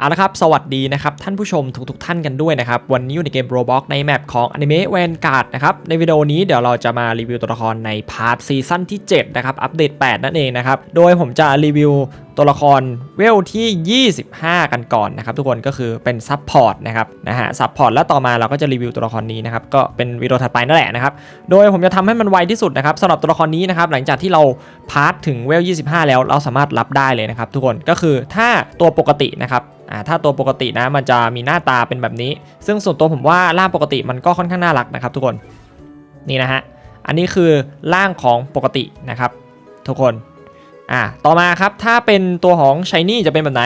เอาละครับ สวัสดีนะครับ ท่านผู้ชมทุกๆทท่านกันด้วยนะครับ วันนี้อยู่ในเกม Roblox ในแมปของ Anime Vanguard นะครับ ในวิดีโอนี้เดี๋ยวเราจะมารีวิวตัวละครในพาร์ทซีซั่นที่ 7 นะครับ อัปเดต 8 นั่นเองนะครับ โดยผมจะรีวิว ตัวละครเวลที่ 25 กันก่อนนะครับทุกคนก็คือเป็นซับพอร์ตนะครับนะฮะซับพอร์ตแล้วต่อมาเราก็จะรีวิวตัวละครนี้นะครับก็เป็นวิดีโอถัดไปนั่นแหละนะครับโดยผมจะทำให้มันไวที่สุดนะครับสำหรับตัวละครนี้นะครับหลังจากที่เราพาร์ทถึงเวล 25 แล้วเราสามารถรับได้เลยนะครับทุกคนก็คือถ้าตัวปกตินะครับอ่าถ้าตัวปกตินะมันจะมีหน้าตาเป็นแบบนี้ ซึ่งส่วนตัวผมว่าร่างปกติมันก็ค่อนข้างน่ารักนะครับทุกคนนี่นะฮะอันนี้คือร่างของปกตินะครับทุกคน อ่าต่อมาครับถ้าเป็นตัวของชายนี่จะเป็นแบบไหน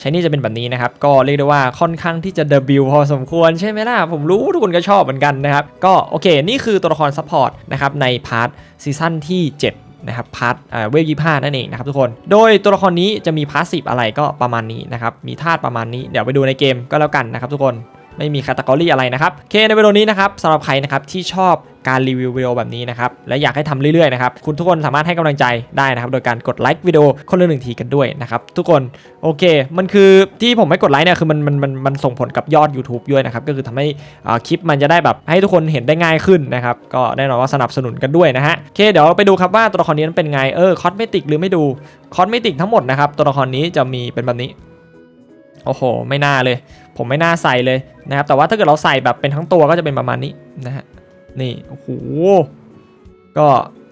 ชายนี่จะเป็นแบบนี้นะครับ ก็เรียกได้ว่าค่อนข้างที่จะเดบิวพอสมควรใช่ไหมล่ะ ผมรู้ทุกคนก็ชอบเหมือนกันนะครับ ก็โอเค นี่คือตัวละครซัพพอร์ตนะครับในพาร์ทซีซั่นที่ 7นะครับพาร์ทเวลยี่ห้านั่นเองนะครับทุกคน โดยตัวละครนี้จะมีพาสซีฟอะไรก็ประมาณนี้นะครับ มีธาตุประมาณนี้ เดี๋ยวไปดูในเกมก็แล้วกันนะครับทุกคน ไม่มีแคตตากรีอะไรนะครับโอเคในวิดีโอนี้นะครับสำหรับใครนะครับที่ชอบการรีวิววิดีโอแบบนี้นะครับและอยากให้ทำเรื่อยๆนะครับคุณทุกคนสามารถให้กำลังใจได้นะครับโดยการกดไลค์วิดีโอคนละหนึ่งทีกันด้วยนะครับทุกคนโอเค มันคือที่ผมไม่กดไลค์เนี่ยคือมันมันมันมันส่งผลกับยอด YouTube ด้วยนะครับก็คือทำให้อ่าคลิปมันจะได้แบบให้ทุกคนเห็นได้ง่ายขึ้นนะครับก็แน่นอนว่าสนับสนุนกันด้วยนะฮะโอเคเดี๋ยวเราไปดูครับว่าตัวละครนี้นั้นเป็นไงเออคอสเมติกหรือไม่ดูคอสเมติกทั้งหมดนะครับตัวละครนี้จะมีเป็นแบบนี้ โอ้โห ไม่น่าเลย ผมไม่น่าใส่เลยนะครับ แต่ว่าถ้าเกิดเราใส่แบบเป็นทั้งตัวก็จะเป็นประมาณนี้นะฮะ นี่ โอ้โห ก็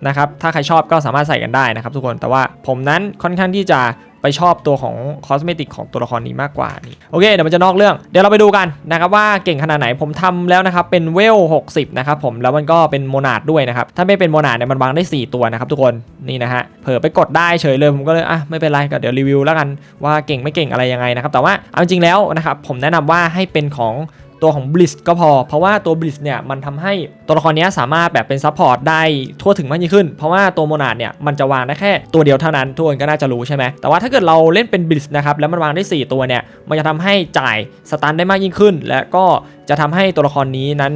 นะครับ ถ้าใครชอบก็สามารถใส่กันได้นะครับทุกคน แต่ว่าผมนั้นค่อนข้างที่จะ ไปชอบตัวของคอสเมติกของตัวละครนี้มากกว่านี่โอเคเดี๋ยวมันจะนอกเรื่อง เดี๋ยวเราไปดูกันนะครับว่าเก่งขนาดไหนผมทำแล้วนะครับเป็นเวล 60 นะครับผมแล้วมันก็เป็นโมนาดด้วยนะครับถ้าไม่เป็นโมนาดเนี่ยมันวางได้ 4 ตัวนะครับทุกคนนี่นะฮะเผลอไปกดได้เฉยเลยผมก็เลยอะไม่เป็นไรก็เดี๋ยวรีวิวแล้วกันว่าเก่งไม่เก่งอะไรยังไงนะครับแต่ว่าเอาจริงแล้วนะครับผมแนะนำว่าให้เป็นของ ตัวของ Blitz ก็พอ เพราะว่าตัว Blitz เนี่ยมันทำให้ตัวละครนี้สามารถแบบเป็นซัพพอร์ตได้ทั่วถึงมากยิ่งขึ้น เพราะว่าตัวโมนาดเนี่ยมันจะวางได้แค่ตัวเดียวเท่านั้นทุกคนก็น่าจะรู้ใช่ไหมแต่ว่าถ้าเกิดเราเล่นเป็น Blitz นะครับแล้วมันวางได้ 4 ตัวเนี่ยมันจะทำให้จ่ายสตันได้มากยิ่งขึ้น และก็จะทำให้ตัวละครนี้นั้น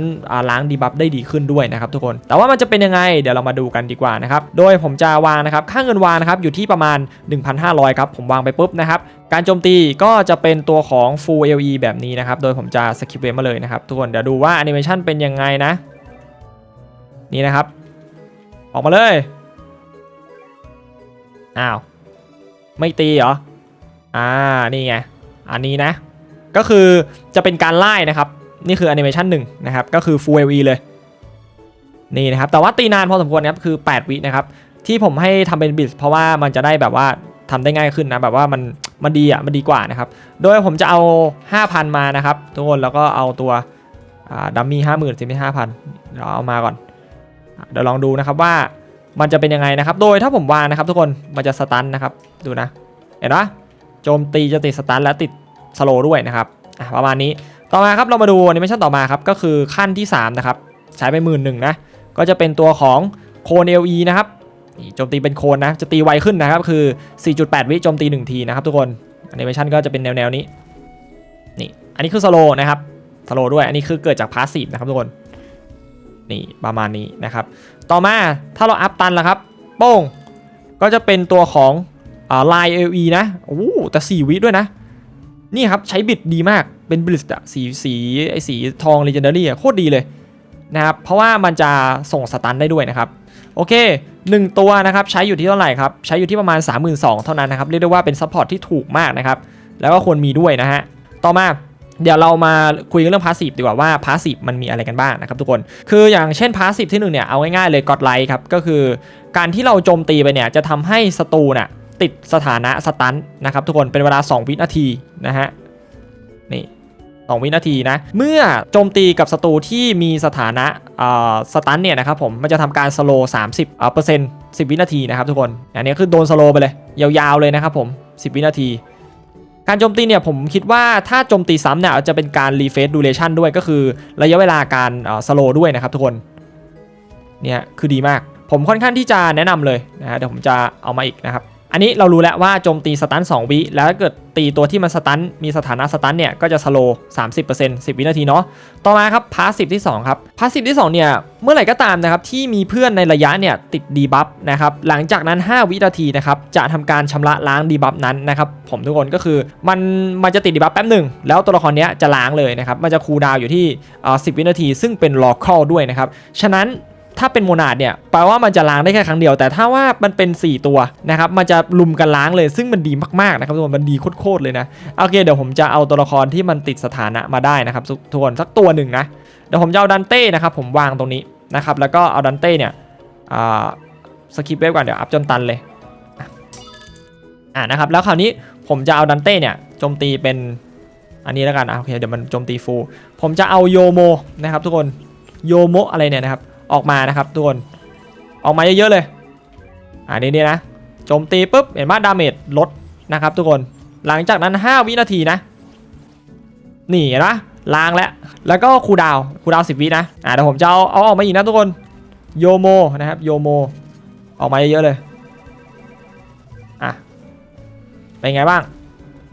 ล้างดีบัฟได้ดีขึ้นด้วยนะครับทุกคน แต่ว่ามันจะเป็นยังไงเดี๋ยวเรามาดูกันดีกว่านะครับโดยผมจะวางนะครับค่าเงินวางนะครับอยู่ที่ประมาณ 1,500ครับผมวางไปปุ๊บนะครับ การโจมตีก็จะเป็นตัวของ Full LE แบบนี้นะครับ โดยผมจะสกิปเวมาเลยนะครับ ทุกคนเดี๋ยวดูว่าแอนิเมชันเป็นยังไงนะ นี่นะครับ ออกมาเลย อ้าว ไม่ตีเหรอ อ่า นี่ไง อันนี้นะ ก็คือจะเป็นการไล่นะครับ นี่คือแอนิเมชันหนึ่งนะครับ ก็คือ Full LE เลย นี่นะครับ แต่ว่าตีนานพอสมควรนะครับ คือ 8 วินะครับ ที่ผมให้ทำเป็นบิดเพราะว่ามันจะได้แบบว่า ทำได้ง่ายขึ้นนะแบบว่ามันมันดีอะมันดีกว่านะครับ โดยผมจะเอา 5,000 มานะครับทุกคนแล้วก็เอาตัวดัมมี่ห้าหมื่นสิบห้าพันเดี๋ยวเอามาก่อนเดี๋ยวลองดูนะครับว่ามันจะเป็นยังไงนะครับ โดยถ้าผมวางนะครับ ทุกคนมันจะสตันนะครับดูนะเห็นปะโจมตีจะติดสตันและติดสโลด้วยนะครับประมาณนี้ต่อมาครับเรามาดูแอนิเมชั่นต่อมาครับก็คือขั้นที่3นะครับใช้ไปหมื่นหนึ่งนะก็จะเป็นตัวของโคเนลีนะครับ โจมตีเป็นโคนนะ จะตีไวขึ้นนะครับ คือ 4.8 วิโจมตี 1 ทีนะครับทุกคนแอนิเมชันก็จะเป็นแนวๆนี้ นี่ อันนี้คือสโลนะครับสโลด้วย อันนี้คือเกิดจากพาสซีฟนะครับทุกคน นี่ประมาณนี้นะครับ ต่อมาถ้าเราอัพตันแล้วครับ โป้ง ก็จะเป็นตัวของลน์เอลีนะ โอ้แต่ 4 วิด้วยนะ นี่ครับใช้บิดดีมาก เป็นบลิสอะสีสีไอสีทองเลเจนดารี่อะโคตรดีเลยนะครับ เพราะว่ามันจะส่งสตันได้ด้วยนะครับ โอเค 1 ตัวนะครับใช้อยู่ที่เท่าไหร่ครับ ใช้อยู่ที่ประมาณ 32,000เท่านั้นนะครับ เรียกได้ว่าเป็นซัพพอร์ตที่ถูกมากนะครับ แล้วก็ควรมีด้วยนะฮะ ต่อมาเดี๋ยวเรามาคุยกันเรื่องพาสซีฟดีกว่าว่าพาสซีฟมันมีอะไรกันบ้างนะครับทุกคน คืออย่างเช่นพาสซีฟที่หนึ่งเนี่ยเอาง่ายๆเลยกดไลค์ครับ ก็คือการที่เราโจมตีไปเนี่ยจะทำให้ศัตรูน่ะติดสถานะสตันนะครับทุกคนเป็นเวลา 2 วินาทีนะฮะนี่ 2 วินาทีนะ เมื่อโจมตีกับศัตรูที่มีสถานะสตันเนี่ยนะครับผมมันจะทำการสโล30เปอร์เซ็นต์10วินาทีนะครับทุกคน อันนี้คือโดนสโลไปเลย ยาวๆเลยนะครับผม 10 วินาที การโจมตีเนี่ยผมคิดว่าถ้าโจมตีซ้ำเนี่ยจะเป็นการรีเฟซดูเรชันด้วยก็คือระยะเวลาการสโลด้วยนะครับทุกคน เนี่ยคือดีมาก ผมค่อนข้างที่จะแนะนำเลยนะฮะเดี๋ยวผมจะเอามาอีกนะครับ อันนี้เรารู้แล้วว่าโจมตีสตัน2วิแล้วถ้าเกิดตีตัวที่มันสตันมีสถานะสตันเนี่ยก็จะสโลว์30% 10 วินาทีเนาะต่อมาครับพาสซีฟที่2ครับพาสซีฟที่2เนี่ยเมื่อไหร่ก็ตามนะครับที่มีเพื่อนในระยะเนี่ยติดดีบัฟนะครับหลังจากนั้น 5 วินาทีนะครับจะทำการชำระล้างดีบัฟนั้นนะครับผมทุกคนก็คือมันมันจะติดดีบัฟแป๊บหนึ่งแล้วตัวละครเนี้ยจะล้างเลยนะครับมันจะคูลดาวอยู่ที่เอ่อ10วินาที ซึ่งเป็นล็อกคอลด้วยนะครับฉะนั้น ถ้าเป็นโมนาดเนี่ยแปลว่ามันจะล้างได้แค่ครั้งเดียว แต่ถ้าว่ามันเป็น 4 ตัวนะครับมันจะลุมกันล้างเลย ซึ่งมันดีมากๆนะครับทุกคนมันดีโคตรๆเลยนะโอเคเดี๋ยวผมจะเอาตัวละครที่มันติดสถานะมาได้นะครับทุกคนสักตัวหนึ่งนะเดี๋ยวผมจะเอาดันเต้นะครับผมวางตรงนี้นะครับแล้วก็เอาดันเต้เนี่ยสกิปเวฟก่อนเดี๋ยวอัพจนตันเลยอ่านะครับแล้วคราวนี้ผมจะเอาดันเต้เนี่ยโจมตีเป็นอันนี้แล้วกันอะโอเคเดี๋ยวมันโจมตีฟูลผมจะเอาโยโมนะครับทุกคนโยโมอะไรเนี่ยนะครับ ออกมานะครับทุกคนออกมาเยอะๆเลยอ่านี่นี่นะโจมตีปุ๊บเห็นว่าดาเมจลดนะครับทุกคนหลังจากนั้น 5 วินาทีนะนี่เห็นปะล้างแล้วแล้วก็คูดาวคูดาวน์10วินะอ่าเดี๋ยวผมจะเอาเอาออกมาอีกนะทุกคนโยโมนะครับโยโมออกมาเยอะๆเลยอะเป็นไงบ้าง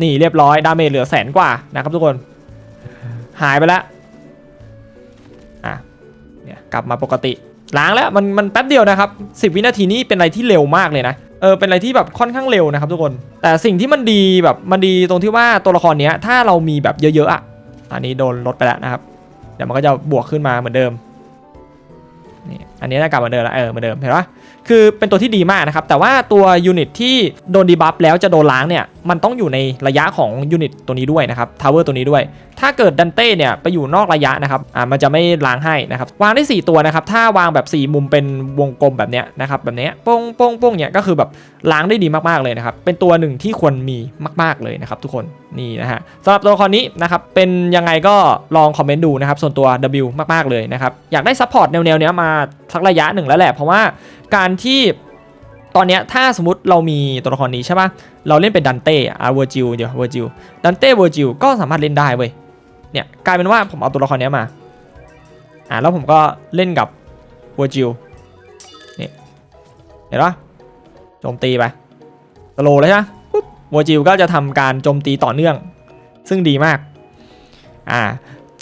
นี่เรียบร้อยดาเมจเหลือแสนกว่านะครับทุกคน หายไปแล้วอะ เนี่ยกลับมาปกติ ล้างแล้วมันมันแป๊บเดียวนะครับ 10 วินาทีนี้เป็นอะไรที่เร็วมากเลยนะเออเป็นอะไรที่แบบค่อนข้างเร็วนะครับทุกคน แต่สิ่งที่มันดีแบบมันดีตรงที่ว่าตัวละครเนี้ยถ้าเรามีแบบเยอะๆอะอันนี้โดนลดไปแล้วนะครับ เดี๋ยวมันก็จะบวกขึ้นมาเหมือนเดิมนี่อันนี้น่ากลับมือนเดิมแล้วเออเหมือนเดิมเห็นปะคือเป็นตัวที่ดีมากนะครับ แต่ว่าตัวยูนิตที่โดนดีบัฟแล้วจะโดนล้างเนี่ย มันต้องอยู่ในระยะของยูนิตตัวนี้ด้วยนะครับทาวเวอร์ตัวนี้ด้วย ถ้าเกิดดันเต้เนี่ยไปอยู่นอกระยะนะครับอ่ามันจะไม่ล้างให้นะครับวางได้ 4 ตัวนะครับถ้าวางแบบ 4 มุมเป็นวงกลมแบบเนี้ยนะครับแบบเนี้ยโป้งโป้งโป้งเนี่ยก็คือแบบล้างได้ดีมากๆเลยนะครับเป็นตัวหนึ่งที่ควรมีมากๆเลยนะครับทุกคนนี่นะฮะสำหรับตัวละครนี้นะครับเป็นยังไงก็ลองคอมเมนต์ดูนะครับส่วนตัว W มากๆเลยนะครับอยากได้ซัพพอร์ตแนวๆเนี้ยมาสักระยะหนึ่งแล้วแหละเพราะว่าการที่ ตอนเนี้ยถ้าสมมติเรามีตัวละครนี้ใช่ปะเราเล่นเป็นดันเต้อาเวอร์จิลเดี๋ยวเวอร์จิลดันเต้เวอร์จิลก็สามารถเล่นได้เว้ยเนี่ยกลายเป็นว่าผมเอาตัวละครนี้มาอ่าแล้วผมก็เล่นกับเวอร์จิลนี่เห็นปะโจมตีไปสโลว์เลยใช่ไหมปุ๊บวอร์จิลก็จะทำการโจมตีต่อเนื่อง ซึ่งดีมากอ่า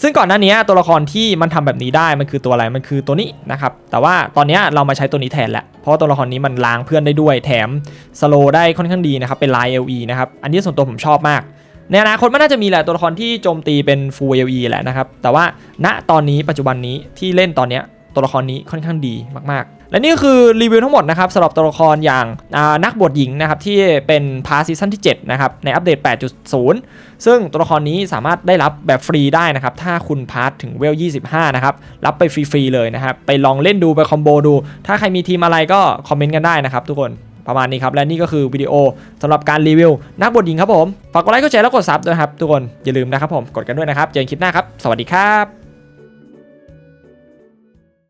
ซึ่งก่อนหน้านี้ตัวละครที่มันทำแบบนี้ได้มันคือตัวอะไรมันคือตัวนี้นะครับแต่ว่าตอนนี้เรามาใช้ตัวนี้แทนแหละเพราะตัวละครนี้มันล้างเพื่อนได้ด้วยแถมสโลได้ค่อนข้างดีนะครับเป็นลาย LE นะครับอันนี้ส่วนตัวผมชอบมากในอนาคตมันน่าจะมีแหละตัวละครที่โจมตีเป็นฟูลเอลีแหละนะครับแต่ว่าณตอนนี้ปัจจุบันนี้ที่เล่นตอนนี้ตัวละครนี้ค่อนข้างดีมากๆ และนี่ก็คือรีวิวทั้งหมดนะครับสำหรับตัวละครอย่างนักบวชหญิงนะครับที่เป็นพาร์ซีซั่นที่7นะครับในอัปเดต 8.0 ซึ่งตัวละครนี้สามารถได้รับแบบฟรีได้นะครับถ้าคุณพาร์ทถึงเวล 25 นะครับรับไปฟรีๆเลยนะครับไปลองเล่นดูไปคอมโบดู ถ้าใครมีทีมอะไรก็คอมเมนต์กันได้นะครับทุกคนประมาณนี้ครับ และนี่ก็คือวิดีโอสำหรับการรีวิว นักบวชหญิงครับผม ฝากกดไลค์กดแชร์แล้วกดซับด้วยครับทุกคน อย่าลืมนะครับผม กดกันด้วยนะครับ เจอกันคลิปหน้าครับ สวัสดีครับ